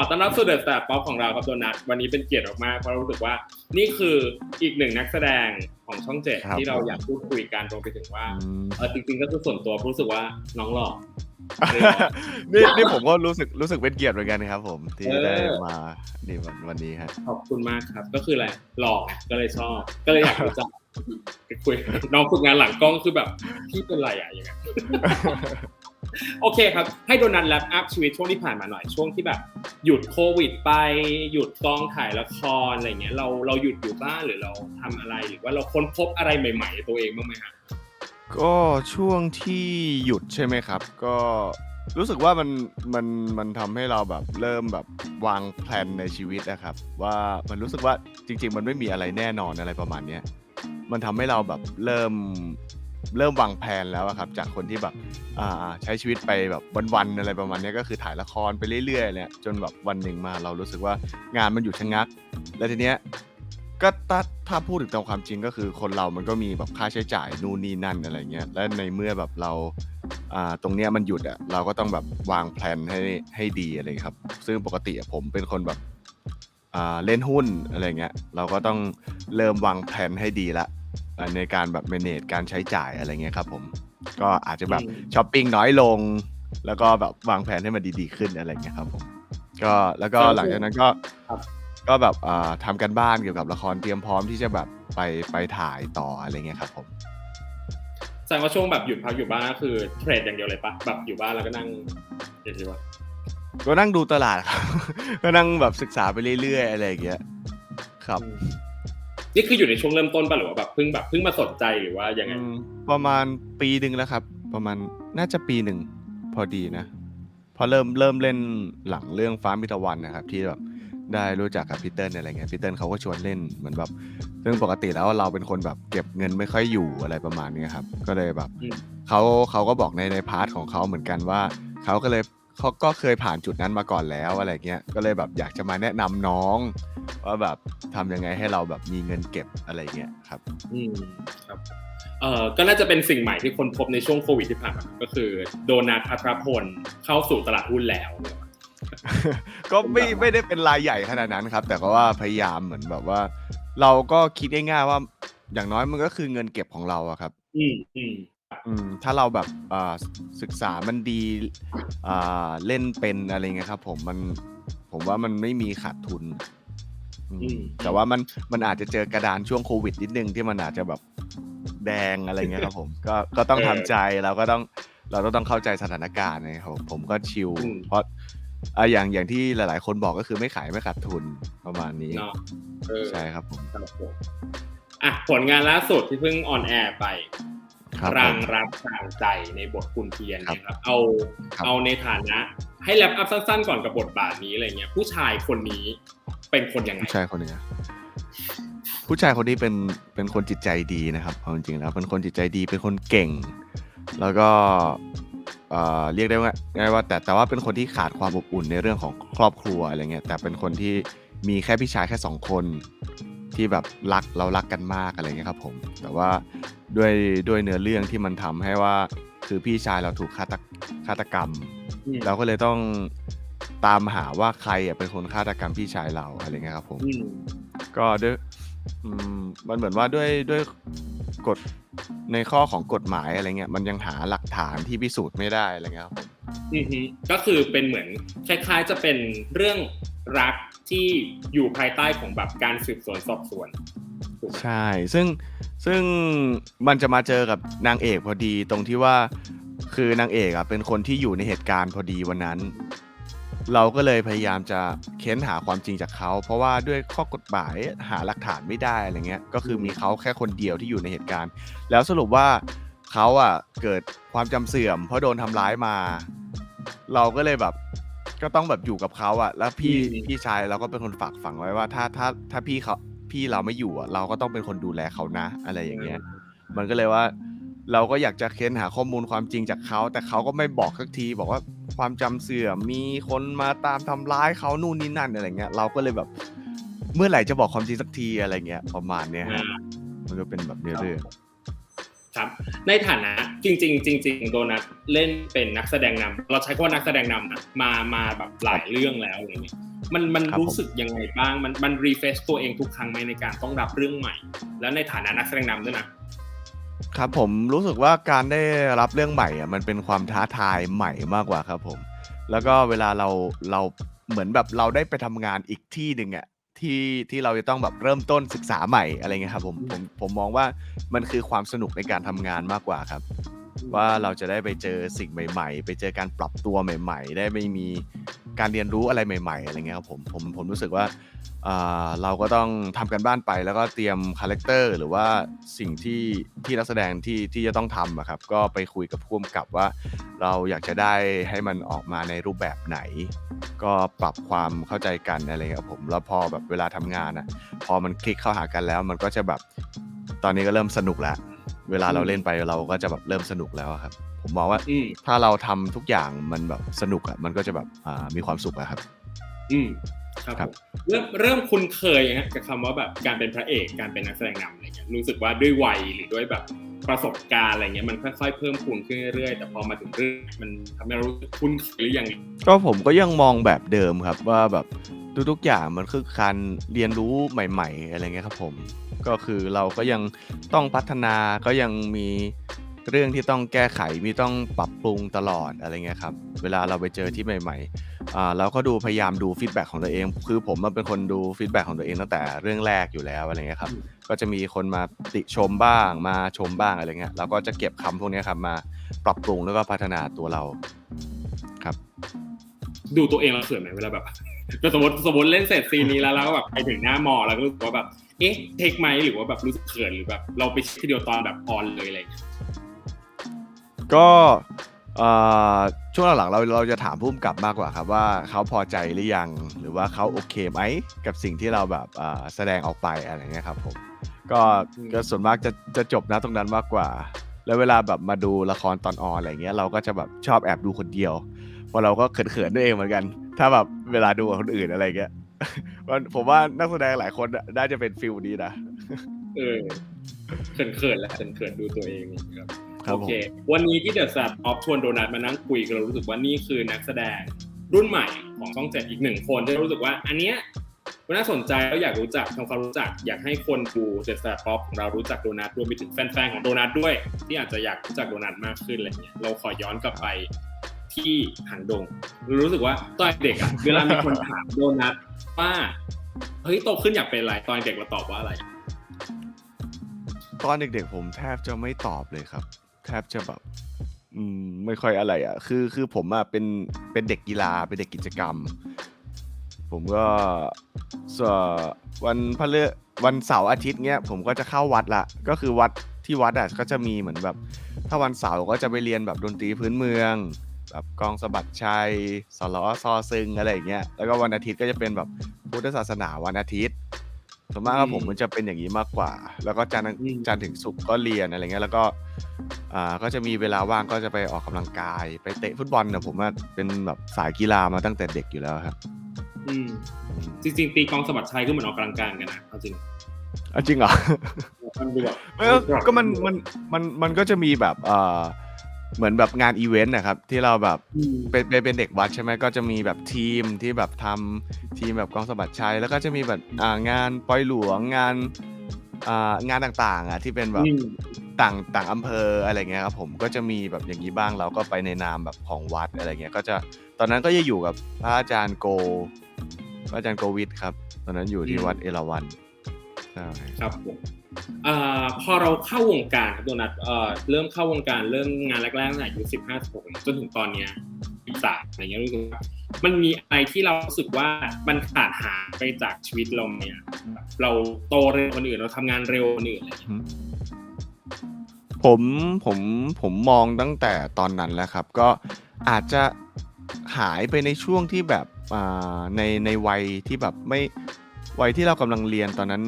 อต้อนรับสู่เดอะสตาร์ป๊อปของเราครับโดนัทวันนี้เป็นเกียรติมากๆเพราะรู้สึกว่านี่คืออีกหนึ่งนักแสดงของช่องเจ็ดครับ ที่เราผมอยากพูดคุยกันรวมไปถึงว่าอืมเออจริงๆก็คือส่วนตัวรู้สึกว่าน้องหล่อ นี่นี่ผมก็รู้สึกรู้สึกเป็นเกียรติเหมือนกันครับผมที่เออ ได้มานี่วันวันนี้ครับ ขอบคุณมากครับ ก็คืออะไรหล่อไงก็เลยชอบ ก็เลยอยากรู้จักไปคุยน้องฝึกงานหลังกล้องคือแบบพี่เป็นไรอะอย่างเงี้ย โอเคครับ ให้โดนัทแลปอัพชีวิตช่วงที่ผ่านมาหน่อยช่วงที่แบบ หยุดโควิดไปหยุดกองถ่ายละครอะไรเงี้ยเราเราหยุดอยู่บ้านหรือเราทำอะไรหรือว่าเราค้นพบอะไรใหม่ ๆ ตัวเองบ้างไหมฮะก็ช่วงที่หยุดใช่ไหมครับ ก็รู้สึกว่ามันมันมันทำให้เราแบบเริ่มแบบวางแผนในชีวิตนะครับ ว่ามันรู้สึกว่าจริง ๆ มันไม่มีอะไรแน่นอนอะไรประมาณเนี้ยมันทำให้เราแบบเริ่ม เริ่มวางแผนแล้วอะครับ จากคนที่แบบอ่าใช้ชีวิตไปแบบวันๆอะไรประมาณนี้ก็คือถ่ายละครไปเรื่อยๆเนี่ยจนแบบวันหนึ่งมาเรารู้สึกว่างานมันหยุดชะงัก แล้วทีเนี้ยก็ถ้าถ้าพูดถึงตามความจริงก็คือคนเรามันก็มีแบบค่าใช้จ่ายนู่นนี่นั่นอะไรเงี้ยและในเมื่อแบบเราอ่าตรงเนี้ยมันหยุดอะเราก็ต้องแบบวางแผนให้ให้ดีอะไรครับ ซึ่งปกติผมเป็นคนแบบอ่าเล่นหุ้นอะไรเงี้ยเราก็ต้องเริ่มวางแผนให้ดีละ ในการแบบ manage การใช้จ่ายอะไรเงี้ยครับผม ก็อาจจะแบบอืมช้อปปิ้งน้อยลง แล้วก็แบบวางแผนให้มันดีๆขึ้นอะไรเงี้ยครับผม ก็แล้วก็หลังจากนั้นก็ครับก็แบบอ่าทำกันบ้านเกี่ยวกับละครเตรียมพร้อมที่จะแบบไปไปถ่ายต่ออะไรเงี้ยครับผมแสดงว่าช่วงแบบหยุดพักอยู่บ้านก็คือเทรดอย่างเดียวเลยปะแบบอยู่บ้านแล้วก็นั่งเดี๋ยวสิวะก็นั่งดูตลาดครับ ก็นั่งแบบศึกษาไปเรื่อยๆอะไรอย่างเงี้ย ครับอืม นี่คืออยู่ในช่วงเริ่มต้นปะหรือว่าแบบเพิ่งแบบเพิ่งมาสนใจหรือว่ายังไงอืมประมาณปีหนึ่งแล้วครับ ประมาณน่าจะปีหนึ่งพอดีนะ พอเริ่มเริ่มเล่นหลังเรื่องฟ้ามิตรวันนะครับ ที่แบบได้รู้จักกับพีเตอร์อะไรเงี้ยพีเตอร์เขาก็ชวนเล่นเหมือนแบบซึ่งปกติแล้วเราเป็นคนแบบเก็บเงินไม่ค่อยอยู่อะไรประมาณนี้ครับ ก็เลยแบบอืมเขาเขาก็บอกในในพาร์ทของเขาเหมือนกันว่าเขาก็เลย เขาก็เคยผ่านจุดนั้นมาก่อนแล้วอะไรเงี้ย ก็เลยแบบอยากจะมาแนะนำน้องว่าแบบทำยังไงให้เราแบบมีเงินเก็บอะไรเงี้ยครับ อืมครับเอ่อก็น่าจะเป็นสิ่งใหม่ที่คนพบในช่วงโควิดที่ผ่านมาก็คือ โดนัทพัทรพลเข้าสู่ตลาดหุ้นแล้ว ก็ไม่เป็นแบบไม่ได้เป็นรายใหญ่ขนาดนั้นครับ แต่ก็ว่าพยายามเหมือนแบบว่า เราก็คิดง่ายๆว่าอย่างน้อยมันก็คือเงินเก็บของเราอะครับ อืมอืม อืมถ้าเราแบบอ่าศึกษามันดีอ่าเล่นเป็นอะไรเงี้ยครับ ผมมันผมว่ามันไม่มีขาดทุนอืมอืม แต่ว่ามันมันอาจจะเจอกระดานช่วงโควิดนิดนึงที่มันอาจจะแบบแดงอะไรเงี้ยครับ ผม ก็ก็ต้องทำใจเราก็ต้องเราก็ต้องเข้าใจสถานการณ์นะครับผมผมก็ชิลอืม เพราะอะอย่างอย่างที่หลาย ๆ คนบอกก็คือไม่ขายไม่ขาดทุนประมาณนี้ เนาะเออใช่ครับผม ครับผมอะผลงานล่าสุดที่เพิ่งออนแอร์ไปค รับรังผมรักทางใจในบทคุณเทียนครับนะครับ เอาครับเอาในฐานะ ให้แลปอัพสั้นๆ ก่อนกับบทบาทนี้อะไรเงี้ย ผู้ชายคนนี้เป็นคนยังไงผู้ชายคนนี้นะผู้ชายคนนี้เป็นเป็นคนจิตใจดีนะครับเอาจริงๆแล้วเป็นคนจิตใจดีเป็นคนเก่ง แล้วก็เอ่อเรียกได้ว่าง่ายว่า แต่แต่ว่าเป็นคนที่ขาดความอบอุ่นในเรื่องของครอบครัวอะไรเงี้ยแต่เป็นคนที่มีแค่พี่ชายแค่สองคนที่แบบรักเรารักกันมากอะไรเงี้ยครับผม แต่ว่า ด้วยด้วยเนื้อเรื่องที่มันทำให้ว่า คือพี่ชายเราถูกฆาตฆาตกรรมอืมเราก็เลยต้องตามหาว่าใครอะเป็นคนฆาตกรรมพี่ชายเราอะไรเงี้ยครับผมอืมก็ด้วยอืมมันเหมือนว่าด้วยด้วยกฎในข้อของกฎหมายอะไรเงี้ยมันยังหาหลักฐานที่พิสูจน์ไม่ได้อะไรเงี้ยครับผมอือฮึก็คือเป็นเหมือนคล้ายๆจะเป็นเรื่องรักที่อยู่ภายใต้ของแบบการสืบสวนสอบสวนถูกไหมใช่ ซึ่ง ซึ่งมันจะมาเจอกับนางเอกพอดีตรงที่ว่าคือนางเอกอะเป็นคนที่อยู่ในเหตุการณ์พอดีวันนั้น เราก็เลยพยายามจะเค้นหาความจริงจากเขา เพราะว่าด้วยข้อกฎหมายหาหลักฐานไม่ได้อะไรเงี้ย ก็คือมีเขาแค่คนเดียวที่อยู่ในเหตุการณ์ แล้วสรุปว่าเขาอะเกิดความจำเสื่อม เพราะโดนทำร้ายมา เราก็เลยแบบก็ต้องแบบอยู่กับเขาอะแล้วพี่อืมพี่ชายเราก็เป็นคนฝากฝังไว้ว่า ถ้าถ้าถ้าพี่เขา พี่เราไม่อยู่อะเราก็ต้องเป็นคนดูแลเขานะ อะไรอย่างเงี้ย มันก็เลยว่า เราก็อยากจะเค้นหาข้อมูลความจริงจากเขา แต่เขาก็ไม่บอกสักที บอกว่าความจำเสื่อมมีคนมาตามทำร้ายเขานู่นนี่นั่นอะไรเงี้ย เราก็เลยแบบ เมื่อไหร่จะบอกความจริงสักทีอะไรเงี้ยประมาณเนี้ยฮะอ่ามันก็เป็นแบบเนื้อเรื่อง ครับในฐานะจริง ๆ จริง ๆ โดนัทเล่นเป็นนักแสดงนำเราใช้คำว่านักแสดงนำนะมามาแบบหลายเรื่องแล้วอะไรเงี้ยมันมันครับรู้ผมสึกยังไงบ้างมันมันรีเฟซตัวเองทุกครั้งไหมในการต้องรับเรื่องใหม่ แล้วในฐานะนักแสดงนำด้วยนะครับผมรู้สึกว่าการได้รับเรื่องใหม่อะมันเป็นความท้าทายใหม่มากกว่าครับผม แล้วก็เวลาเราเราเหมือนแบบเราได้ไปทำงานอีกที่หนึ่งอะ ที่ที่เราจะต้องแบบเริ่มต้นศึกษาใหม่อะไรเงี้ยครับผมผมผมมองว่ามันคือความสนุกในการทำงานมากกว่าครับ ว่าเราจะได้ไปเจอสิ่งใหม่ ๆ ไปเจอการปรับตัวใหม่ ๆ ได้ไม่มีการเรียนรู้อะไรใหม่ ๆ อะไรเงี้ยครับผมผมผมรู้สึกว่าเราก็ต้องทำกันบ้านไปแล้วก็เตรียมคาแรคเตอร์หรือว่าสิ่งที่ที่นักแสดงที่ที่จะต้องทำอะครับก็ไปคุยกับผู้กำกับว่า เราอยากจะได้ให้มันออกมาในรูปแบบไหน ก็ปรับความเข้าใจกันอะไรเงี้ยครับผมแล้วพอแบบเวลาทำงานอะพอมันคลิกเข้าหากันแล้ว มันก็จะแบบตอนนี้ก็เริ่มสนุกแล้ว เวลาเราเล่นไปเราก็จะแบบเริ่มสนุกแล้วอะครับ ผมมองว่าอืมถ้าเราทำทุกอย่างมันแบบสนุกอะมันก็จะแบบอ่ามีความสุขอะครับ อืมครับครับ ผมเริ่มเริ่มคุ้นเคยยังไงกับคำว่าแบบการเป็นพระเอกการเป็นนักแสดงนำอะไรเงี้ยรู้สึกว่าด้วยวัยหรือด้วยแบบประสบการณ์อะไรเงี้ยมันค่อยๆเพิ่มพูนขึ้นเรื่อยๆแต่พอมาถึงเรื่องมันทำให้เรารู้สึกคุ้นเคยหรือยัง ก็ผมก็ยังมองแบบเดิมครับว่าแบบ ทุกๆอย่างมันคือการเรียนรู้ใหม่ ๆ อะไรเงี้ยครับผม ก็คือเราก็ยังต้องพัฒนาก็ยังมีเรื่องที่ต้องแก้ไขมีต้องปรับปรุงตลอดอะไรเงี้ยครับ เวลาเราไปเจอที่ใหม่ๆอ่าเราก็ดูพยายามดูฟีดแบ็กของตัวเอง คือผมมันเป็นคนดูฟีดแบ็กของตัวเองตั้งแต่เรื่องแรกอยู่แล้วอะไรเงี้ยครับ ก็จะมีคนมาติชมบ้าง มาชมบ้างอะไรเงี้ยเราก็จะเก็บคำพวกนี้ครับมาปรับปรุงแล้วก็พัฒนาตัวเราครับ ดูตัวเองเราเขินไหมเวลาแบบแต่สมมติสมมติเล่นเสร็จซีนนี้แล้วแล้วก็แบบไปถึงหน้ามอแล้วก็รู้สึกว่าแบบ เอ๊ะเทคไหมหรือว่าแบบรู้สึกเขินหรือแบบ เราไปเช็คทีเดียวตอนแบบออนเลยอะไรอย่างเงี้ยก็เอ่อช่วงหลังๆเราเราจะถามผู้กำกับมากกว่าครับว่าเขาพอใจหรือยังหรือว่าเขาโอเคไหมกับสิ่งที่เราแบบอ่าแสดงออกไปอะไรเงี้ยครับผมก็ก็ส่วนมากจะจะจบนะตรงนั้นมากกว่า แล้วเวลาแบบมาดูละครตอนออนอะไรเงี้ยเราก็จะแบบชอบแอบดูคนเดียวเพราะเราก็เขินๆด้วยเองเหมือนกัน ถ้าแบบเวลาดูกับคนอื่นอะไรเงี้ยมันผมว่านักแสดงหลายคนน่ะน่าจะเป็นฟิลนี้นะเออเขินเขินๆแล้วเขินเขินๆดูตัวเองอย่างเงี้ยครับครับโอผมเค วันนี้ที่เดอะแซบออฟชวนโดนัทมานั่งคุยกันเรารู้สึกว่านี่คือนักแสดงรุ่นใหม่ของช่องเจ็ดอีกหนึ่งคนที่เรารู้สึกว่า อันเนี้ยน่าสนใจแล้วอยากรู้จักทำความรู้จัก อยากให้คนดูเดอะแซบออฟของเรารู้จักโดนัทรวมไปถึงแฟนๆของโดนัทด้วย ที่อาจจะอยากรู้จักโดนัทมากขึ้นอะไรเงี้ยเราขอย้อนกลับไป ที่หางดง รู้สึกว่าตอนเด็กอะเวลามีคนถามโดนัทว่าเฮ้ยโตขึ้นอยากเป็นอะไรตอนเด็กเราตอบว่าอะไร ตอนเด็กๆผมแทบจะไม่ตอบเลยครับ แทบจะแบบอืมไม่ค่อยอะไรอะ คือคือผมอะเป็นเป็นเด็กกีฬาเป็นเด็กกิจกรรม ผมก็ส่วนวันพฤวันเสาร์อาทิตย์เนี้ยผมก็จะเข้าวัดละ ก็คือวัดที่วัดอะก็จะมีเหมือนแบบ ถ้าวันเสาร์ก็จะไปเรียนแบบดนตรีพื้นเมือง แบบกองสะบัดชัยสลอซอซึงอะไรอย่างเงี้ยแล้วก็วันอาทิตย์ก็จะเป็นแบบพุทธศาสนาวันอาทิตย์ส่วนมากก็อืมผมมันจะเป็นอย่างนี้มากกว่า แล้วก็จันทร์อืมจันทร์ถึงศุกร์ก็เรียนอะไรเงี้ยแล้วก็อ่าก็จะมีเวลาว่างก็จะไปออกกำลังกาย ไปเตะฟุตบอลเนี่ยผมว่าเป็นแบบสายกีฬามาตั้งแต่เด็กอยู่แล้วครับ อืมจริงๆตีกลองสะบัดชัยก็เหมือนออกกำลังกายเหมือนกันนะเอาจริงอะจริงเหรอมันดูแบบไม่ก็ก็มันมันมันมันก็จะมีแบบเอ่อ เหมือนแบบงานอีเวนต์นะครับ ที่เราแบบอืมเป็นเป็นเป็นเด็กวัดใช่ไหมก็จะมีแบบทีมที่แบบทำทีมแบบกองสะบัดชัยแล้วก็จะมีแบบอ่างานปอยหลวงงานอ่างานต่างๆอะที่เป็นแบบอืมต่างต่างอำเภออะไรเงี้ยครับผมก็จะมีแบบอย่างนี้บ้างเราก็ไปในนามแบบของวัดอะไรเงี้ย ก็จะตอนนั้นก็จะอยู่กับพระอาจารย์โก พระอาจารย์โกวิทครับ ตอนนั้นอยู่ที่วัดเอราวัณใช่ ครับผมอ่า พอเราเข้าวงการครับโดนัทเริ่มเข้าวงการเริ่มงานแรกๆตั้งแต่อายุสิบห้าสิบหกจนถึงตอนเนี้ยสิบสามอะไรเงี้ยรู้สึกว่ามันมีอะไรที่เรารู้สึกว่ามันขาดหายไปจากชีวิตเราเนี่ยเราโตเร็วกว่าคนอื่นเราทำงานเร็วกว่าคนอื่นอะไรเงี้ยผมผมผมมองตั้งแต่ตอนนั้นแล้วครับ ก็อาจจะหายไปในช่วงที่แบบในในวัยที่แบบไม่ วัยที่เรากำลังเรียนตอนนั้น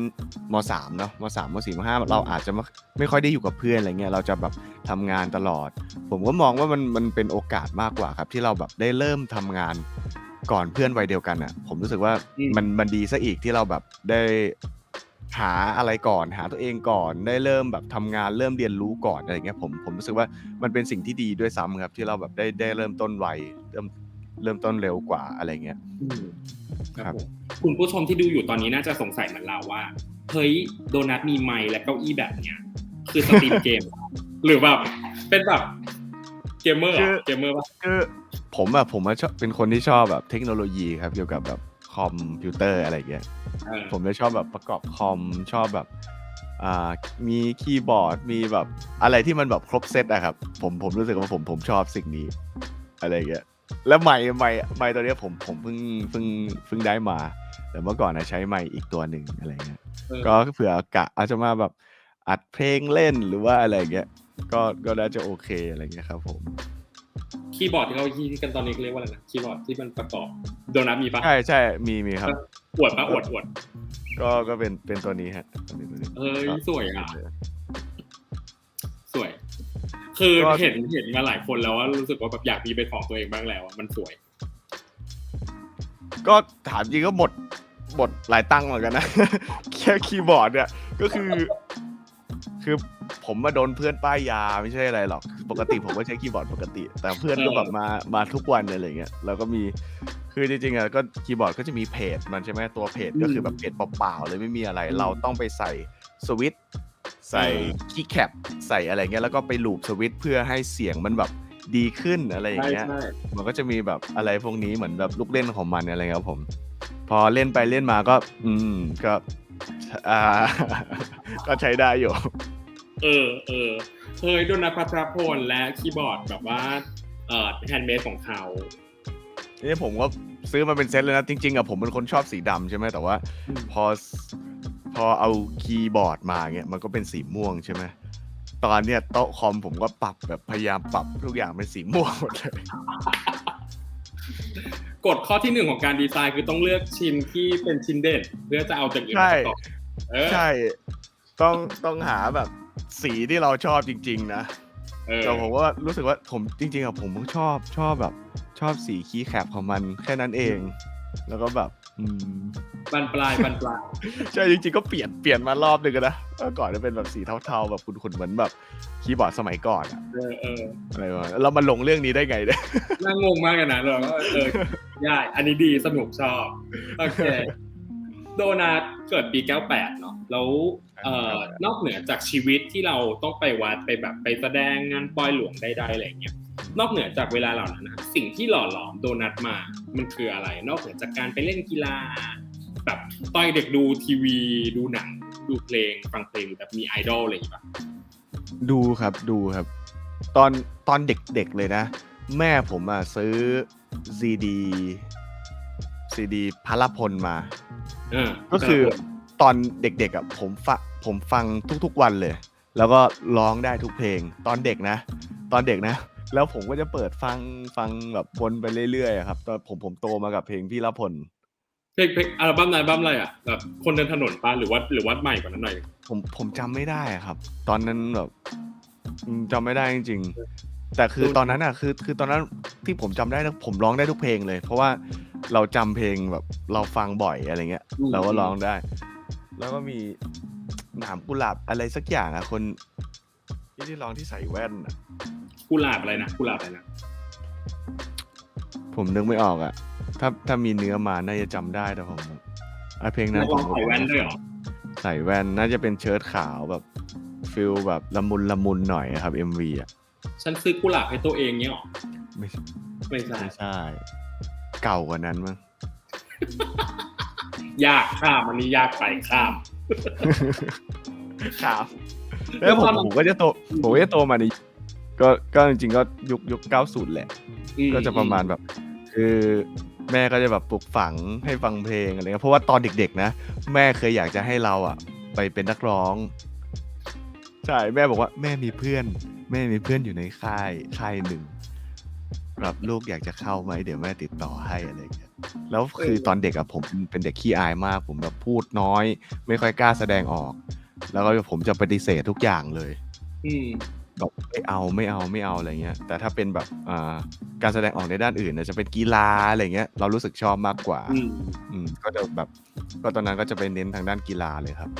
มสามเนาะมสามมสี่มห้าเราอาจจะไม่ไม่ค่อยได้อยู่กับเพื่อนอะไรเงี้ยเราจะแบบทำงานตลอด ผมก็มองว่ามันมันเป็นโอกาสมากกว่าครับ ที่เราแบบได้เริ่มทำงานก่อนเพื่อนวัยเดียวกันอะ ผมรู้สึกว่าอืมมันมันดีซะอีกที่เราแบบได้หาอะไรก่อนหาตัวเองก่อนได้เริ่มแบบทำงานเริ่มเรียนรู้ก่อนอะไรอย่างเงี้ยผมผมรู้สึกว่ามันเป็นสิ่งที่ดีด้วยซ้ำครับ ที่เราแบบได้ได้เริ่มต้นไวเริ่ม เริ่มต้นเร็วกว่าอะไรอย่างเงี้ยอืมคครัรับบผมคุณผู้ชมที่ดูอยู่ตอนนี้น่าจะสงสัยเหมือนเราว่าเฮ้ยโดนัทมีไมค์และเก้าอี้แบบเนี้ยคือสตรีมเกม หรือแบบเป็นแบบเกมเมอร์เหรคืออเกมเมอร์ปะคือผมอะผมอะชอบเป็นคนที่ชอบแบบเทคโนโลยีครับเกี่ยวกับแบบคอมพิวเตอร์อะไรอย่างเงี้ยเออผมเลยชอบแบบประกอบคอมชอบแบบอ่ามีคีย์บอร์ดมีแบบอะไรที่มันแบบครบเซตอะครับผมผมรู้สึกว่าผมผมชอบสิ่งนี้ อะไรอย่างเงี้ย แล้วไมค์ไมค์ไมค์ตัวเนี้ยผมผมเพิ่งเพิ่งเพิ่งได้มา แต่เมื่อก่อนนะใช้ไมค์อีกตัวหนึ่งอะไรเงี้ยเออก็เผื่อกะอาจจะมาแบบอัดเพลงเล่นหรือว่าอะไรอย่างเงี้ยก็ก็น่าจะโอเคอะไรเงี้ยครับ ผมคีย์บอร์ดที่เขาฮิตกันตอนนี้เขาเรียกว่าอะไรนะคีย์บอร์ดที่มันประกอบโดนัทมีปะใช่ใช่มีมีครับอวดปะอวดอวดก็ก็เป็นเป็นตัวนี้ฮะตัวนี้ตัวนี้เอ้ยก็สวยอะสวย คือก็เห็นเห็นมาหลายคนแล้วว่ารู้สึกว่าแบบอยากมีเป็นของตัวเองบ้างแล้วอะมันสวย ก็ถามจริงก็หมดหมดหลายตังค์เหมือนกันนะแค่คีย์บอร์ดเนี่ยก็คือ คือผมมาโดนเพื่อนป้ายยาไม่ใช่อะไรหรอกปกติผมก็ใช้คีย์บอร์ดปกติ แต่เพื่อนก็แบบมามาทุกวันอะไรอย่างเงี้ยแล้วก็มีคือจริงๆอะก็คีย์บอร์ดก็จะมีเพจมันใช่ไหมตัวเพจก็คือแบบเพจเปล่าๆเลยไม่มีอะไร เราต้องไปใส่สวิตช์ ใส่คีย์แคปใส่อะไรเงี้ยแล้วก็ไปลูปสวิตช์เพื่อให้เสียงมันแบบดีขึ้นอะไรอย่างใช่เงี้ยใช่มันก็จะมีแบบอะไรพวกนี้เหมือนแบบลูกเล่นของมันอะไรเงี้ยครับผม พอเล่นไปเล่นมาก็ อืมก็อ่าก็ใช้ได้อยู่ เออเออเฮ้ยโดนัทพัทรพลและคีย์บอร์ดแบบว่าเอ่อแฮนด์เมดของเขานี่ผมก็ซื้อมาเป็นเซตเลยนะ จริงๆอะผมเป็นคนชอบสีดำใช่ไหมแต่ว่าอืมพอ พอเอาคีย์บอร์ดมาเงี้ยมันก็เป็นสีม่วงใช่ไหมตอนเนี้ยโต๊ะคอมผมก็ปรับแบบพยายามปรับทุกอย่างเป็นสีม่วงหมดเลยกฎข้อที่หนึ่งของการดีไซน์คือต้องเลือกชิ้นที่เป็นชิ้นเด่น เพื่อจะเอาจากอื่นใช่มาประกอบเออใช่ ต้องต้องหาแบบสีที่เราชอบจริง ๆ นะเออแต่ผมว่ารู้สึกว่าผมจริง ๆอะผมก็ชอบชอบแบบ ชอบสีคีย์แคปของมันแค่นั้นเอง แล้วก็แบบอืม บันปลายบันปลายใช่จริงๆก็เปลี่ยนเปลี่ยนมารอบหนึงอะนะเมื่อก่อนจะเป็นแบบสีเทาๆแบบขุ่นๆเหมือนแบบคีย์บอร์ดสมัยก่อนอะเออเอออะไรวะแล้วมันลงเรื่องนี้ได้ไงเนี่ยน่างงมากเลยนะเราก็เออย่ายอันนี้ดีสนุกชอบโอเคโดนัทเกิดปี 98 เนาะแล้วเอ่อนอกเหนือจากชีวิตที่เราต้องไปวัดไปแบบไปแสดงงานปอยหลวงใดๆอะไรอย่างเงี้ย นอกเหนือจากเวลาเหล่านั้นนะสิ่งที่หล่อหลอมโดนัทมา มันคืออะไร นอกเหนือจากการไปเล่นกีฬาแบบตอนเด็กดูทีวี ดูหนัง ดูเพลง ฟังเพลงแบบมีไอดอลอะไรอย่างเงี้ยปะดูครับดูครับ ตอนตอนเด็กๆเลยนะ แม่ผมอะซื้อซีดีซีดีพลพลมาเออก็คือตอนเด็กๆอะผมฟังผมฟังทุกๆวันเลย แล้วก็ร้องได้ทุกเพลง ตอนเด็กนะ ตอนเด็กนะ แล้วผมก็จะเปิดฟังฟังแบบวนไปเรื่อยๆอะครับตอนผมผมโตมากับเพลงพี่ละพล เพลงเพลงอัลบั้มไหนอัลบั้มอะไรอะแบบคนเดินถนนปะหรือว่าหรือว่าใหม่กว่านั้นหน่อย ผมผมจำไม่ได้อะครับ ตอนนั้นแบบอืมจำไม่ได้จริงๆ แต่คือตอนนั้นอะคือคือตอนนั้นที่ผมจำได้นะผมร้องได้ทุกเพลงเลย เพราะว่าเราจำเพลงแบบเราฟังบ่อยอะไรเงี้ย อืม เราก็ร้องได้ แล้วก็มีหนามกุหลาบอะไรสักอย่างอะคน ที่ที่ร้องที่ใส่แว่นอะกุหลาบอะไรนะกุหลาบอะไรนะผมนึกไม่ออกอะถ้าถ้ามีเนื้อมาน่าจะจำได้แต่ผมไอะเพลงนั้นันกร้องผมใส่แว่นด้วยเหรอใส่แว่นน่าจะเป็นเชิ้ตขาวแบบฟิลแบบละมุนละมุนหน่อยอะครับ MV อะฉันซื้อกุหลาบให้ตัวเองเนี้ยเหรอไม่ใช่ไม่ใช่ไม่ใช่ เก่ากว่านั้นมั้ง ยากข้ามอันนี้ยากไปข้าม ครับแล้วผมผมก็จะโตผมก็จะโตมาในก็ก็จริงๆก็ยุคยุคเก้าศูนย์แหละอืก็จะประมาณแบบ คือแม่ก็จะแบบปลูกฝังให้ฟังเพลงอะไรเงี้ยเพราะว่าตอนเด็กๆนะ แม่เคยอยากจะให้เราอะ ไปเป็นนักร้องใช่แม่บอกว่าแม่มีเพื่อน แม่มีเพื่อนอยู่ในค่ายค่ายหนึ่งแบบลูกอยากจะเข้าไหมเดี๋ยวแม่ติดต่อให้อะไรเงี้ยแล้วคือตอนเด็กอะผมเป็นเด็กขี้อายมาก ผมแบบพูดน้อย ไม่ค่อยกล้าแสดงออก แล้วก็ผมจะปฏิเสธทุกอย่างเลย อืมแบบไม่เอาไม่เอาไม่เอาอะไรเงี้ย แต่ถ้าเป็นแบบอ่าการแสดงออกในด้านอื่นเนี่ยจะเป็นกีฬาอะไรเงี้ย เรารู้สึกชอบมากกว่า อืมอืม ก็จะแบบก็ตอนนั้นก็จะไปเน้นทางด้านกีฬาเลยครับ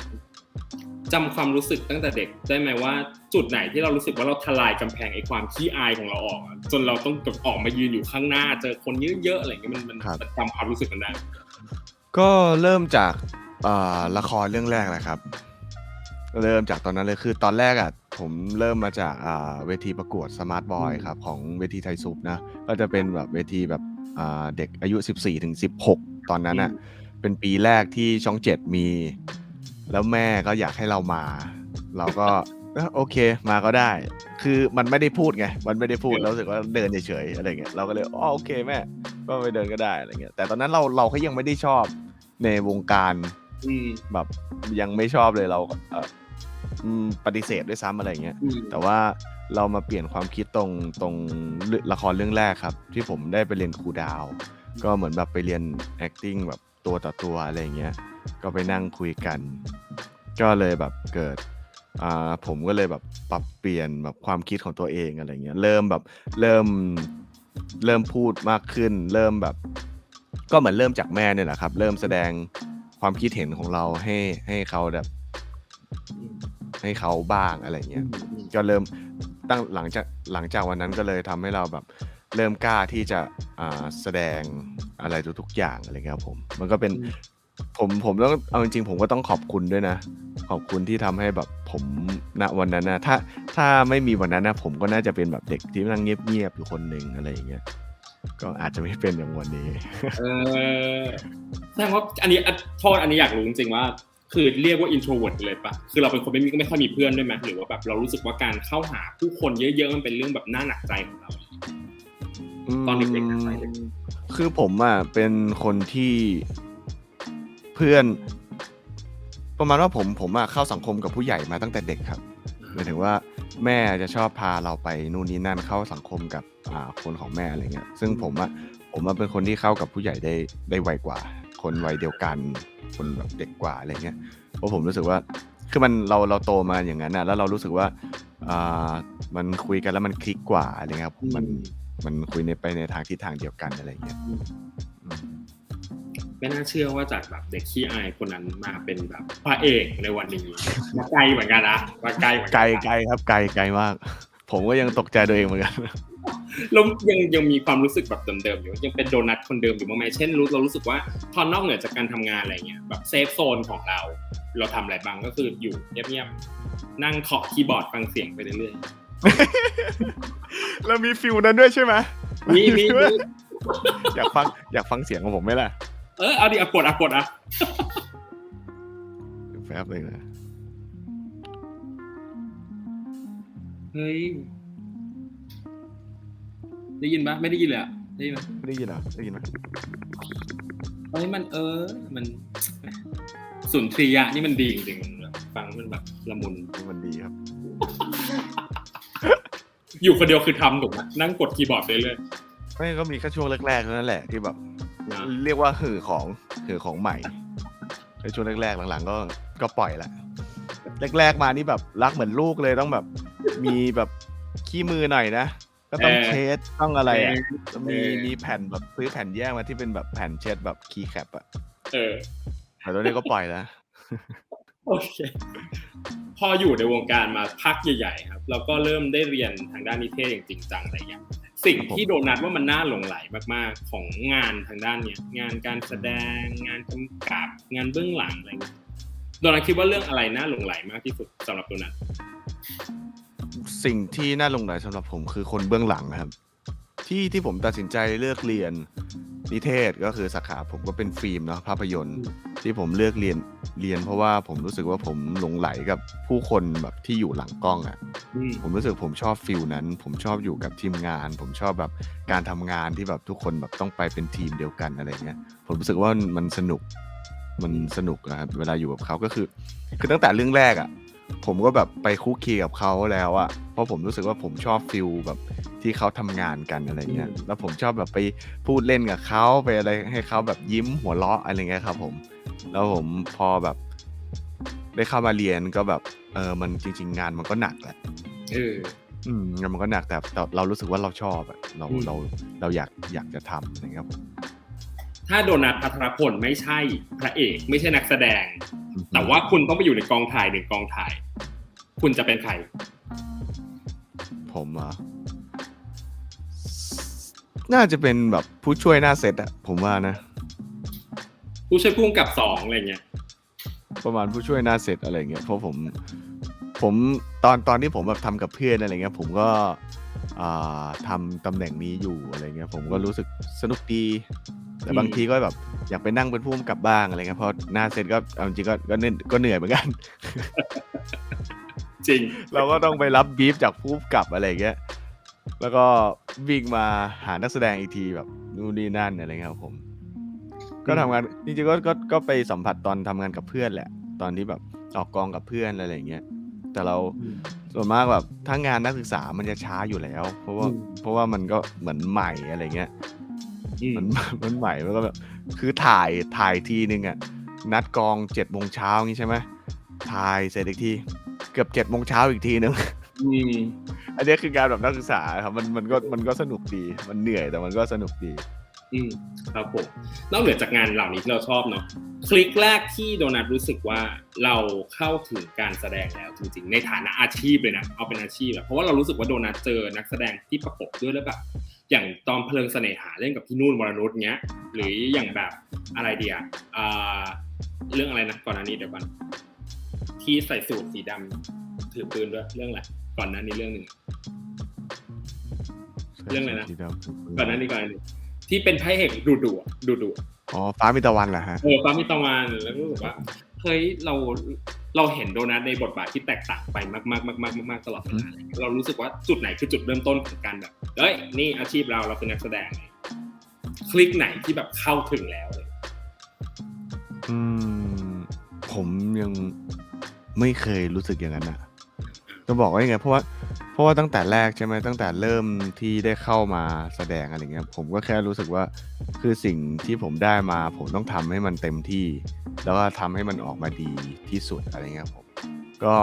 จำความรู้สึกตั้งแต่เด็กได้ไหมว่า จุดไหนที่เรารู้สึกว่าเราทลายกำแพงไอ้ความขี้อายของเราออกอะจนเราต้องแบบออกมายืนอยู่ข้างหน้า เจอคนเยอะๆอะไรอย่างเงี้ยมันมันครับ มันจำความรู้สึกกันได้ ก็เริ่มจากอ่าละครเรื่องแรกแหละครับ เริ่มจากตอนนั้นเลยคือตอนแรกอะผมเริ่มมาจากอ่าเวทีประกวดสมาร์ทบอยอืมครับของเวทีไทยซุปนะก็จะเป็นแบบเวทีแบบอ่าเด็กอายุ 14ถึง16 ตอนนั้นอะเป็นปีแรกที่ช่องเจ็ดมี แล้วแม่ก็อยากให้เรามา เราก็เอ้อโอเคมาก็ได้ คือมันไม่ได้พูดไง มันไม่ได้พูดเรารู้สึกว่าเดินเฉยๆอะไรเงี้ยเราก็เลยอ๋อโอเคแม่ก็ไปเดินก็ได้อะไรเงี้ยแต่ตอนนั้นเราเราก็ยังไม่ได้ชอบในวงการอืมแบบยังไม่ชอบเลยเราเอ่ออืมปฏิเสธด้วยซ้ำอะไรเงี้ย อืมแต่ว่าเรามาเปลี่ยนความคิดตรงตรงเรื่องละครเรื่องแรกครับ ที่ผมได้ไปเรียนครูดาว ก็เหมือนแบบไปเรียน acting แบบตัวต่อตัวอะไรเงี้ย ก็ไปนั่งคุยกัน ก็เลยแบบเกิดอ่าผมก็เลยแบบปรับเปลี่ยนแบบความคิดของตัวเองอะไรเงี้ยเริ่มแบบเริ่มเริ่มพูดมากขึ้น เริ่มแบบ ก็เหมือนเริ่มจากแม่เนี่ยแหละครับ เริ่มแสดงความคิดเห็นของเราให้ให้เขาแบบ ให้เขาบ้างอะไรเงี้ยก็เริ่มตั้งหลังจากหลังจากวันนั้นก็เลยทำให้เราแบบเริ่มกล้าที่จะอ่าแสดงอะไรทุกๆอย่างอะไรเงี้ยครับผมมันก็เป็นอืมผมผมต้องเอาจริงๆผมก็ต้องขอบคุณด้วยนะ ขอบคุณที่ทำให้แบบผมณวันนั้นนะถ้าถ้าไม่มีวันนั้นนะผมก็น่าจะเป็นแบบเด็กที่นั่งเงียบๆอยู่คนหนึ่งอะไรอย่างเงี้ยก็อาจจะไม่เป็นอย่างวันนี้เออแสดงว่าอันนี้อะโทษอันนี้อยากรู้จริงๆว่า คือเรียกว่า introvert เลยปะคือเราเป็นคนไม่มีไม่ค่อยมีเพื่อนด้วยไหมหรือว่าแบบเรารู้สึกว่าการเข้าหาผู้คนเยอะๆมันเป็นเรื่องแบบน่าหนักใจของเรา ตอนเด็กๆนะสมัยเด็กคือผมอะเป็นคนที่เพื่อน ประมาณว่าผมผมอะเข้าสังคมกับผู้ใหญ่มาตั้งแต่เด็กครับหมายถึงว่าแม่จะชอบพาเราไปนู่นนี่นั่นเข้าสังคมกับคนของแม่อะไรเงี้ย ซึ่งผมอะผมอะเป็นคนที่เข้ากับผู้ใหญ่ได้ได้ไวกว่า คนวัยเดียวกัน คนแบบเด็กกว่าอะไรเงี้ยเพราะผมรู้สึกว่าคือมันเราเราโตมาอย่างนั้นนะแล้วเรารู้สึกว่าอ่ามันคุยกันแล้วมันคลิกกว่าอะไรเงี้ยครับมันมันคุยในไปในทางทิศทางเดียวกันอะไรอย่างเงี้ยอืมไม่น่าเชื่อว่าจากแบบเด็กขี้อายคนนั้นมาเป็นแบบพระเอกในวันนี้มาไกลเหมือนกันนะมาไกลเหมือนไกลกันนะไกลครับไกลไกลมาก ผมก็ยังตกใจตัวเองเหมือนกันแล้วยังยังมีความรู้สึกแบบเดิมๆอยู่ยังเป็นโดนัทคนเดิมอยู่บ้างไหมเช่นรู้เรารู้สึกว่าพอนอกเหนือจากการทำงานอะไรเงี้ยแบบเซฟโซนของเรา เราทำอะไรบ้างก็คืออยู่เงียบๆนั่งเคาะคีย์บอร์ดฟังเสียงไปเรื่อยแล้วมีฟิลนั้นด้วยใช่ไหมๆมีมีมีอยากฟังอยากฟังเสียงของผมไหมล่ะเออเอาดิอะกดอะกดอะแป๊บเลยนะ เฮ้ย ได้ยินปะไม่ได้ยินเลยอะได้ยินปะไม่ได้ยินเหรอได้ยินไหมเฮ้ยมันเออ มันสุนทรียะนี่มันดีจริงๆมันแบบฟังมันแบบละมุน มันดีครับ อยู่คนเดียวคือทำถูกไหมนั่งกดคีย์บอร์ดไปเรื่อยไม่ก็มีแค่ช่วงแรกๆเท่านั้นแหละที่แบบ นะเรียกว่าหือของหือของใหม่ในช่วงแรกๆหลังๆ ก็ก็ปล่อยละ แรกๆมานี่แบบรักเหมือนลูกเลยต้องแบบ มีแบบขี้มือหน่อยนะ ก็ต้องเช็ดต้องอะไรอะมีมีแผ่นแบบซื้อแผ่นแยกมาที่เป็นแบบแผ่นเช็ดแบบคีย์แคปอะเออแต่ตอนนี้ก็ปล่อยแล้วโอเคพออยู่ในวงการมาพักใหญ่ๆครับแล้วก็เริ่มได้เรียนทางด้านนิเทศอย่างจริงจังอะไรอย่างเงี้ยสิ่งที่โดนัทว่ามันน่าหลงไหลมากๆ ของงานทางด้านเนี้ยงานการแสดงงานกำกับงานเบื้องหลังอะไรเงี้ย โดนัทคิดว่าเรื่องอะไรน่าหลงไหลมากที่สุดสำหรับโดนัทสิ่งที่น่าลงไหลสำหรับผมคือคนเบื้องหลังครับ ที่ที่ผมตัดสินใจเลือกเรียนนิเทศก็คือสาขาผมก็เป็นฟิล์มเนาะภาพยนตร์ ที่ผมเลือกเรียนเรียน เพราะว่าผมรู้สึกว่าผมหลงไหลกับผู้คนแบบที่อยู่หลังกล้องอะ่ะอืมผมรู้สึกผมชอบฟิลนั้น ผมชอบอยู่กับทีมงาน ผมชอบแบบการทำงานที่แบบทุกคนแบบต้องไปเป็นทีมเดียวกันอะไรเงี้ยผมรู้สึกว่ามันสนุก มันสนุกนะครับเวลาอยู่กับเขาก็คือ คือตั้งแต่เรื่องแรกอะ่ะผมก็แบบไปคุกคีกับเขาแล้วอะเพราะผมรู้สึกว่าผมชอบฟิลแบบที่เขาทำงานกันอะไรเงี้ยแล้วผมชอบแบบไปพูดเล่นกับเขาไปอะไรให้เขาแบบยิ้มหัวเราะอะไรเงี้ยครับ ผม แล้วผมพอแบบ ได้เข้ามาเรียนก็แบบเออมันจริง ๆ งานมันก็หนักแหละ เออ อืมมันก็หนักแต่แต่เรารู้สึกว่าเราชอบอะเราอืม เราเราอยากอยากจะทำอะไรเงี้ยครับผม ถ้าโดนัทพัทรพลไม่ใช่พระเอกไม่ใช่นักแสดงอืมแต่ว่าคุณต้องไปอยู่ในกองถ่ายหนึ่งกองถ่าย คุณจะเป็นใคร ผมอะน่าจะเป็นแบบผู้ช่วยหน้าเซตอะผมว่านะ ผู้ช่วยพุ่งกับสองอะไรเงี้ยประมาณผู้ช่วยหน้าเซตอะไรเงี้ยเพราะผมผมตอนตอนที่ผมแบบทำกับเพื่อนอะไรเงี้ยผมก็อ่าทำตำแหน่งนี้อยู่อะไรเงี้ยผมก็รู้สึกสนุกดี แต่บางทีก็แบบอยากไปนั่งเป็นผู้กำกับบ้างอะไรเงี้ยเพราะหน้าเซตก็เอาจริงๆก็ก็เหนื่อยก็เหนื่อยเหมือนกัน จริง เราก็ต้องไปรับบีฟจากผู้กำกับอะไรเงี้ยแล้วก็วิ่งมาหานักแสดงอีกทีแบบนู่นนี่นั่นอะไรเงี้ยครับผม ก็ทำงานจริงๆก็ก็ก็ไปสัมผัสตอนทำงานกับเพื่อนแหละ ตอนที่แบบออกกองกับเพื่อนอะไรอย่างเงี้ยแต่เราส่วนมากแบบถ้างานนักศึกษามันจะช้าอยู่แล้ว เพราะว่าอืมเพราะว่ามันก็เหมือนใหม่อะไรเงี้ยอื มมันมันใหม่มันก็แบบคือถ่ายถ่ายทีนึงอะนัดกองเจ็ดโมงเช้างี้ใช่ไหมถ่ายเสร็จอีกที เกือบเจ็ดโมงเช้าอีกทีนึงอืมอันนี้คือการแบบนักศึกษาครับมันมันก็มันก็สนุกดีมันเหนื่อยแต่มันก็สนุกดี อืมครับผมนอกเหนือจากงานเหล่านี้ที่เราชอบเนาะคลิกแรกที่โดนัทรู้สึกว่าเราเข้าถึงการแสดงแล้วจริงๆ ในฐานะอาชีพเลยนะเอาเป็นอาชีพอะเพราะว่าเรารู้สึกว่าโดนัทเจอนักแสดงที่ประกบด้วยแล้วแบบ อย่างตอนเพลิงเสน่หาเล่นกับพี่นุ่นวรนุชเงี้ย หรืออย่างแบบอะไรเดียอ่าเรื่องอะไรนะก่อนหน้านี้เดี๋ยวก่อนที่ใส่สูทสีดำถือปืนด้วยเรื่องอะไรก่อนหน้านี้เรื่องหนึ่งเรื่องอะไรนะก่อนหน้านี้ก่อนหน้านี้ที่เป็นพระเอกดุดุอะดุดุอ๋อฟ้ามีตะวันเหรอฮะเออฟ้ามีตะวันแล้วก็รู้สึกว่า เฮ้ยเราเราเห็นโดนัทในบทบาทที่แตกต่างไปมากมากมากมากมากๆตลอดเวลาเรารู้สึกว่าจุดไหนคือจุดเริ่มต้นของการแบบเอ้ยนี่อาชีพเราเราเป็นักแสดง คลิกไหนที่แบบเข้าถึงแล้วเลยอืมผมยังไม่เคยรู้สึกอย่างนั้นอะ จะบอกว่ายังไงเพราะว่าเพราะว่าตั้งแต่แรกใช่ไหมตั้งแต่เริ่มที่ได้เข้ามาแสดงอะไรเงี้ยผมก็แค่รู้สึกว่าคือสิ่งที่ผมได้มา ผมต้องทำให้มันเต็มที่ แล้วก็ทำให้มันออกมาดีที่สุดอะไรเงี้ยผมก็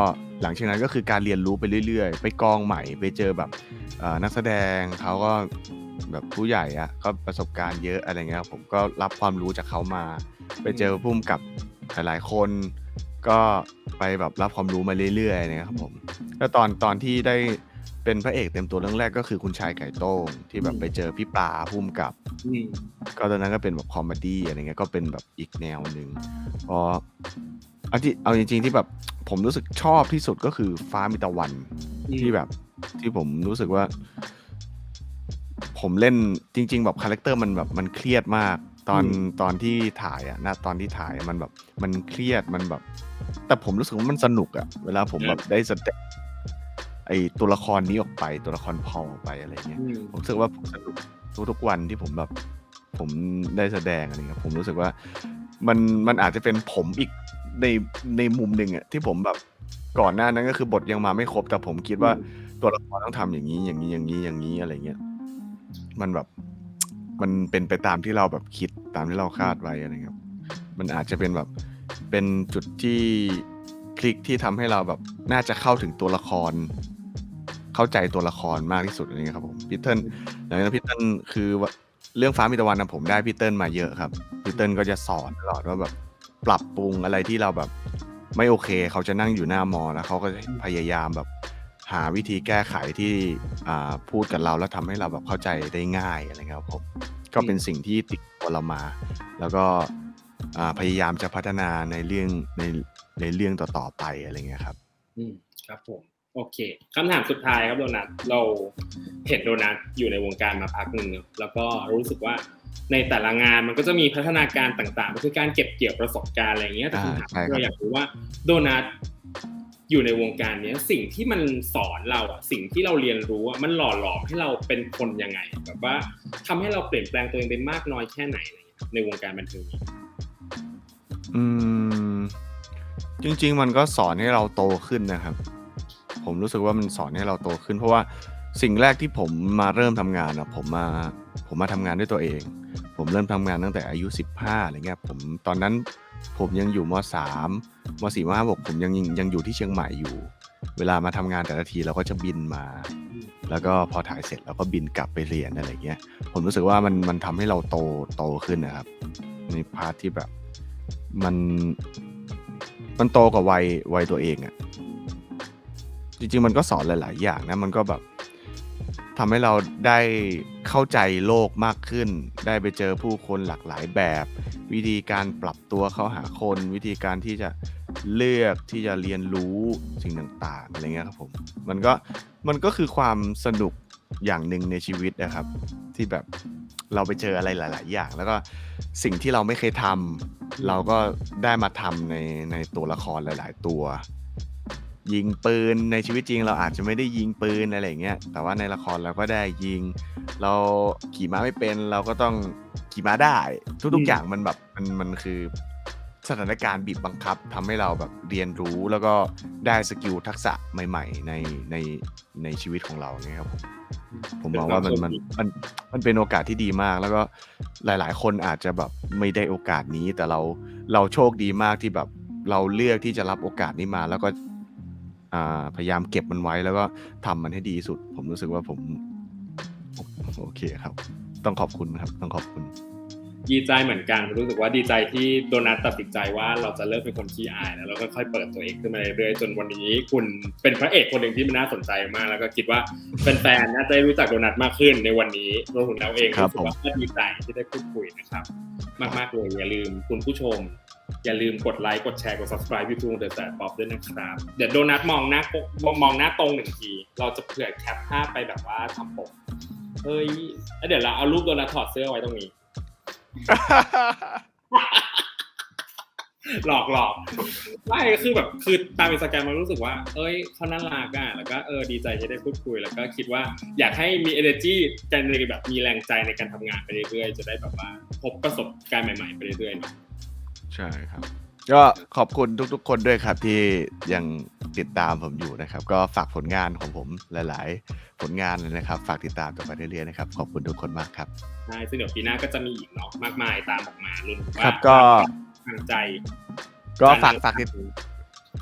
หลังจากนั้นก็คือการเรียนรู้ไปเรื่อยๆ ไปกองใหม่ไปเจอแบบนักแสดงเขาก็แบบผู้ใหญ่อะก็ประสบการณ์เยอะอะไรเงี้ยผมก็รับความรู้จากเขามา ไปเจอพุ่มกับหลายๆคน ก็ไปแบบรับความรู้มาเรื่อยๆเนี่ยครับผมแล้วตอนตอนที่ได้เป็นพระเอกเต็มตัวเรื่องแรกก็คือคุณชายไก่โต้งที่แบบไปเจอพี่ปลาพุ่มกับ อืมก็ตอนนั้นก็เป็นแบบคอมเมดี้อะไรเงี้ยก็เป็นแบบอีกแนวหนึ่งเพราะเอาที่เอาจริงๆที่แบบผมรู้สึกชอบที่สุดก็คือฟ้ามิตะวันอืมที่แบบที่ผมรู้สึกว่า ผมเล่นจริง ๆ แบบคาแรคเตอร์มันแบบมันเครียดมาก ตอนตอนที่ถ่ายอะนะตอนที่ถ่ายอะมันแบบมันเครียดมันแบบ แต่ผมรู้สึกว่ามันสนุกอะเวลาผมแบบได้แสดงไอตัวละครนี้ออกไปตัวละครพอลออกไปอะไรเงี้ยอืมผมรู้สึกว่าผมสนุกทุกๆวันที่ผมแบบ ผมได้แสดงอะไรเงี้ยผมรู้สึกว่ามันมันอาจจะเป็นผมอีกในในมุมหนึ่งอะที่ผมแบบก่อนหน้านั้นก็คือบทยังมาไม่ครบ แต่ผมคิดว่าตัวละครต้องทำอย่างนี้อย่างนี้อย่างนี้อย่างนี้อะไรเงี้ยมันแบบมันเป็นไปตามที่เราแบบคิดตามที่เราคาดไว้อะไรเงี้ยครับมันอาจจะเป็นแบบ เป็นจุดที่คลิกที่ทำให้เราแบบน่าจะเข้าถึงตัวละคร เข้าใจตัวละครมากที่สุดอะไรเงี้ยครับผมพีเติ้ลหลังจากนั้นพีเติ้ลคือเรื่องฟ้ามีตะวันนะผมได้พีเติ้ลมาเยอะครับพีเติ้ลก็จะสอนตลอดว่าแบบปรับปรุงอะไรที่เราแบบ ไม่โอเค เขาจะนั่งอยู่หน้ามอแล้วเขาก็จะพยายามแบบหาวิธีแก้ไขที่พูดกับเราแล้วทำให้เราแบบเข้าใจได้ง่ายอะไรเงี้ยครับผมก็เป็นสิ่งที่ติดตัวเรามา แล้วก็ อ่าพยายามจะพัฒนาในเรื่องในในเรื่องต่อๆไปอะไรเงี้ยครับ อืมครับผมโอเคคำถามสุดท้ายครับโดนัทเราเห็นโดนัทอยู่ในวงการมาพักหนึ่งเนอะแล้วก็รู้สึกว่าในแต่ละงานมันก็จะมีพัฒนาการต่างๆมันคือการเก็บเกี่ยวประสบการณ์อะไรอย่างเงี้ยแต่คำถามอ่าใช่ครับเราอยากรู้ว่าโดนัทอยู่ในวงการเนี้ยสิ่งที่มันสอนเราอะสิ่งที่เราเรียนรู้อะมันหล่อหลอมให้เราเป็นคนยังไงแบบว่าทำให้เราเปลี่ยนแปลงตัวเองไปมากน้อยแค่ไหนอะไรเงี้ยในวงการบันเทิงนี้ อืม จริง ๆ มันก็สอนให้เราโตขึ้นนะครับ ผมรู้สึกว่ามันสอนให้เราโตขึ้น เพราะว่าสิ่งแรกที่ผมมาเริ่มทำงานอะผมมาผมมาทำงานด้วยตัวเอง ผมเริ่มทำงานตั้งแต่อายุ 15อะไรเงี้ยผมตอนนั้นผมยังอยู่ม3มสี่มห้าผมยังยังยังอยู่ที่เชียงใหม่อยู่ เวลามาทำงานแต่ละทีเราก็จะบินมา แล้วก็พอถ่ายเสร็จเราก็บินกลับไปเรียนอะไรเงี้ยผมรู้สึกว่ามันมันทำให้เราโตโตขึ้นนะครับในพาร์ทที่แบบ มัน มันโตกว่าวัยวัยตัวเองอะจริง ๆ มันก็สอนหลาย ๆ อย่างนะ มันก็แบบทำให้เราได้เข้าใจโลกมากขึ้น ได้ไปเจอผู้คนหลากหลายแบบ วิธีการปรับตัวเข้าหาคน วิธีการที่จะเลือกที่จะเรียนรู้สิ่งต่าง ๆ อะไรเงี้ยครับผม มันก็มันก็คือความสนุก อย่างหนึ่งในชีวิตนะครับ ที่แบบเราไปเจออะไรหลาย ๆ อย่าง แล้วก็สิ่งที่เราไม่เคยทำเราก็ได้มาทำในในตัวละครหลาย ๆ ตัว ยิงปืนในชีวิตจริง เราอาจจะไม่ได้ยิงปืนอะไรอย่างเงี้ยแต่ว่าในละครเราก็ได้ยิง เราขี่ม้าไม่เป็น เราก็ต้องขี่ม้าได้อืทุกมๆอย่างมันแบบมันมันคือสถานการณ์บีบบังคับทำให้เราแบบเรียนรู้แล้วก็ได้สกิลทักษะใหม่ ๆ ในในในชีวิตของเราเนี่ยครับผม ผมมองว่ามันมันมันมันเป็นโอกาสที่ดีมาก แล้วก็หลายๆ คนอาจจะแบบไม่ได้โอกาสนี้ แต่เราเราโชคดีมากที่แบบเราเลือกที่จะรับโอกาสนี้มา แล้วก็พยายามเก็บมันไว้ แล้วก็ทำมันให้ดีสุด ผมรู้สึกว่าผม โอเคครับ ต้องขอบคุณครับ ต้องขอบคุณ ดีใจเหมือนกันรู้สึกว่าดีใจที่โดนัทตัดสินใจว่าเราจะเริ่มเป็นคนขี้อายแล้วเราก็ค่อยเปิดตัวเองขึ้นมาเรื่อยๆจนวันนี้คุณเป็นพระเอกคนหนึ่งที่มันน่าสนใจมาก แล้วก็คิดว่าแฟนๆน่าจะได้รู้จักโดนัทมากขึ้นในวันนี้รวมถึงเราเองรู้สึกว่าก็ดีใจที่ได้พูดคุยนะครับ มากๆเลยอย่าลืมคุณผู้ชม อย่าลืมกดไลค์กดแชร์กด subscribe YouTube The Sad Pop ด้วยนะครับเดี๋ยวโดนัทมองหน้ามองหน้าตรงหนึ่งทีเราจะเผื่อแคปภาพไปแบบว่าทำปกเฮ้ยแล้วเดี๋ยวเราเอารูปโดนัทถอดเสื้อไว้ตรงนี้ หลอกหลอกไม่คือแบบคือตามอินสตาแกรมมันรู้สึกว่า เอ้ยเขาน่ารักอะแล้วก็เออดีใจที่ได้พูดคุย แล้วก็คิดว่าอยากให้มี energy กันในแบบมีแรงใจในการทำงานไปเรื่อยๆ จะได้แบบว่าพบประสบการณ์ใหม่ๆไปเรื่อยๆเนะใช่ครับ ก็ขอบคุณทุกๆ คนด้วยครับที่ยังติดตามผมอยู่นะครับ ก็ฝากผลงานของผมหลาย ๆ ผลงานเลยนะครับ ฝากติดตามต่อไปเรื่อยๆนะครับขอบคุณทุกคนมากครับใช่ซึ่งเดี๋ยวปีหน้าก็จะมีอีกเนาะมากมายตามออกมาลุ้นว่าครับก็ทางใจ ก็ฝากฝากติด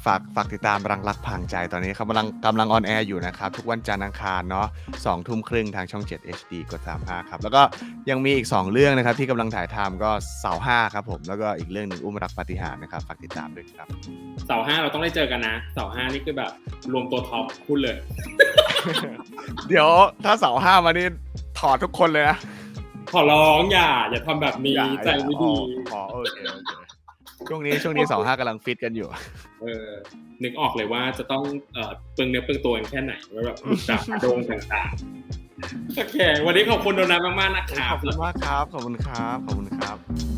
ฝากฝากติดตามรังรักพังใจตอนนี้ครับกำลังกำลังออนแอร์อยู่นะครับ ทุกวันจันทร์อังคารเนาะสองทุ่มครึ่งทางช่อง 7 HD กด 35 ครับ แล้วก็ยังมีอีก 2 เรื่องนะครับ ที่กำลังถ่ายทำก็เสาร์ห้าครับผม แล้วก็อีกเรื่องหนึ่งอุ้มรักปาฏิหารย์นะครับ ฝากติดตามด้วยครับเสาร์ห้าเราต้องได้เจอกันนะเสาร์ห้านี่คือแบบรวมตัวท็อปพูดเลย เดี๋ยวถ้าเสาร์ห้ามานี่ถอดทุกคนเลยนะขอร้องอย่า อย่าทำแบบนี้อย่าใจไม่ดีอ๋ออ๋อโอเคโอเค ช่วงนี้ช่วงนี้เสาร์ห้ากำลังฟิตกันอยู่ เออ นึกออกเลยว่าจะต้องเอ่อเปลืองเนื้อเปลืองตัวกันแค่ไหนว่าแบบจับโดงต่างๆ โอเค วันนี้ขอบคุณโดนัทมากๆนะคขรับอบคุณมากครับ ขอบคุณครับ ขอบคุณครับ